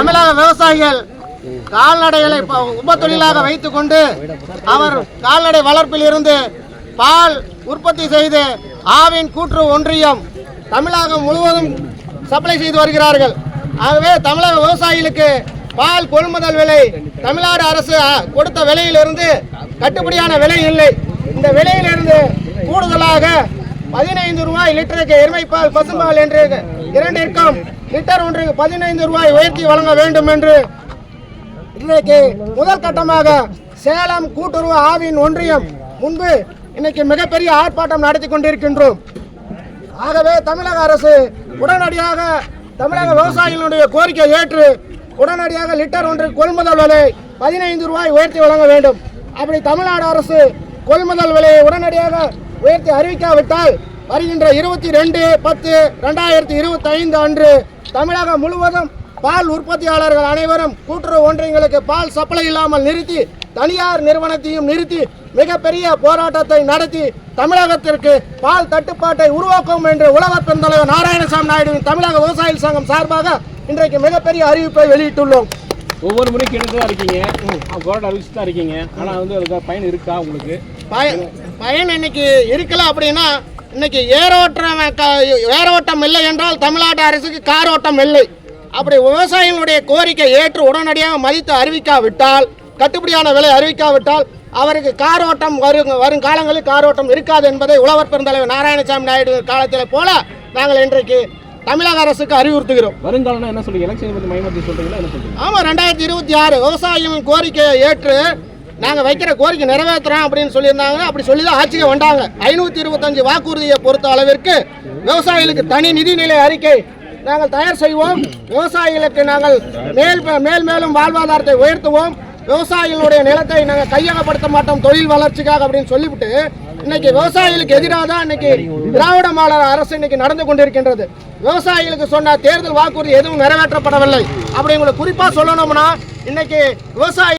தமிழக விவசாயிகள் கால்நடைகளை உப தொழிலாக வைத்துக்கொண்டு அவர் கால்நடை வளர்ப்பில் இருந்து பால் உற்பத்தி செய்து ஆவின் கூற்று ஒன்றியம் தமிழகம் முழுவதும் சப்ளை செய்து வருகிறார்கள். ஆகவே தமிழக விவசாயிகளுக்கு பால் கொள்முதல் விலை தமிழ்நாடு அரசு கொடுத்த விலையிலிருந்து கட்டுப்படியான விலை இல்லை. இந்த விலையிலிருந்து கூடுதலாக பதினைந்து ரூபாய் லிட்டருக்கு எருமைப்பால் பசும்பால் என்று இரண்டிற்கும் லிட்டர் ஒன்றுக்கு பதினைந்து ரூபாய் உயர்த்தி வழங்க வேண்டும் என்று இன்றைக்கு முதல் கட்டமாக சேலம் கூட்டுறவு ஆவின் ஒன்றியம் முன்பு இன்னைக்கு மிகப்பெரிய ஆர்ப்பாட்டம் நடத்தி கொண்டிருக்கின்றோம். ஆகவே தமிழக அரசு உடனடியாக தமிழக விவசாயிகளுடைய கோரிக்கை ஏற்று உடனடியாக லிட்டர் ஒன்று கொள்முதல் விலை பதினைந்து ரூபாய் உயர்த்தி வழங்க வேண்டும். அப்படி தமிழ்நாடு அரசு கொள்முதல் விலையை உடனடியாக உயர்த்தி அறிவிக்காவிட்டால் வருகின்ற இருபத்தி ரெண்டு பத்து ரெண்டாயிரத்தி இருபத்தி ஐந்து அன்று தமிழகம் முழுவதும் பால் உற்பத்தியாளர்கள் அனைவரும் கூட்டுறவு ஒன்றியங்களுக்கு பால் சப்ளை இல்லாமல் நிறுத்தி தனியார் நிறுவனத்தையும் நிறுத்தி மிகப்பெரிய போராட்டத்தை நடத்தி தமிழகத்திற்கு பால் தட்டுப்பாட்டை உருவாக்கும் என்று உலகப் பெருந்தலைவர் நாராயணசாமி நாயுடுவின் தமிழக விவசாயிகள் சங்கம் சார்பாக இன்றைக்கு மிகப்பெரிய அறிவிப்பை வெளியிட்டுள்ளோம். ஒவ்வொரு முறையும் கேட்டு தான் இருக்கீங்க போராட்டம் அறிவிச்சு தான் இருக்கீங்க. ஆனால் வந்து அதுக்கு பயன் இருக்கா உங்களுக்கு? பயன் பயன் இன்னைக்கு இருக்கல அப்படின்னா இன்னைக்கு ஏரோட்டம் ஏரோட்டம் இல்லை என்றால் தமிழ்நாடு அரசுக்கு காரோட்டம் இல்லை. அப்படி விவசாயிகளுடைய கோரிக்கை ஏற்று உடனடியாக மதித்து அறிவிக்காவிட்டால் கட்டுப்படியான விலை அறிவிக்காவிட்டால் அவருக்கு காரோட்டம் வரும் வரும் காலங்களில் காரோட்டம் இருக்காது என்பதை உழவர் பெருந்தலைவர் நாராயணசாமி நாயுடு காலத்தில் போல நாங்கள் இன்றைக்கு தமிழக அரசுக்கு அறிவுறுத்துகிறோம். வருங்காலம்னா என்ன எலெக்ஷன் பற்றி சொல்றீங்களா? சொல்றீங்க? ஆமாம் ரெண்டாயிரத்தி இருபத்தி ஆறு விவசாயிகளின் கோரிக்கையை ஏற்று நாங்கள் வைக்கிற கோரிக்கை நிறைவேற்றுறோம் அப்படின்னு சொல்லியிருந்தாங்க அப்படி சொல்லி தான் ஆட்சிக்கு வந்தாங்க. ஐநூற்றி இருபத்தஞ்சு வாக்குறுதியை பொறுத்த அளவிற்கு விவசாயிகளுக்கு தனி நிதிநிலை அறிக்கை நாங்கள் தயார் செய்வோம். விவசாயிகளுக்கு நாங்கள் மேல் மேல் மேலும் வாழ்வாதாரத்தை உயர்த்துவோம். விவசாயிகளுடைய நிலத்தை நாங்கள் கையகப்படுத்த மாட்டோம் தொழில் வளர்ச்சிக்காக அப்படின்னு சொல்லிவிட்டு இன்னைக்கு விவசாயிகளுக்கு எதிராக தான் இன்னைக்கு திராவிட மாடல் அரசு இன்னைக்கு நடந்து கொண்டிருக்கின்றது. விவசாயிகளுக்கு சொன்ன தேர்தல் வாக்குறுதி எதுவும் நிறைவேற்றப்படவில்லை. அப்படி உங்களை குறிப்பாக சொல்லணும்னா இன்னைக்கு விவசாயி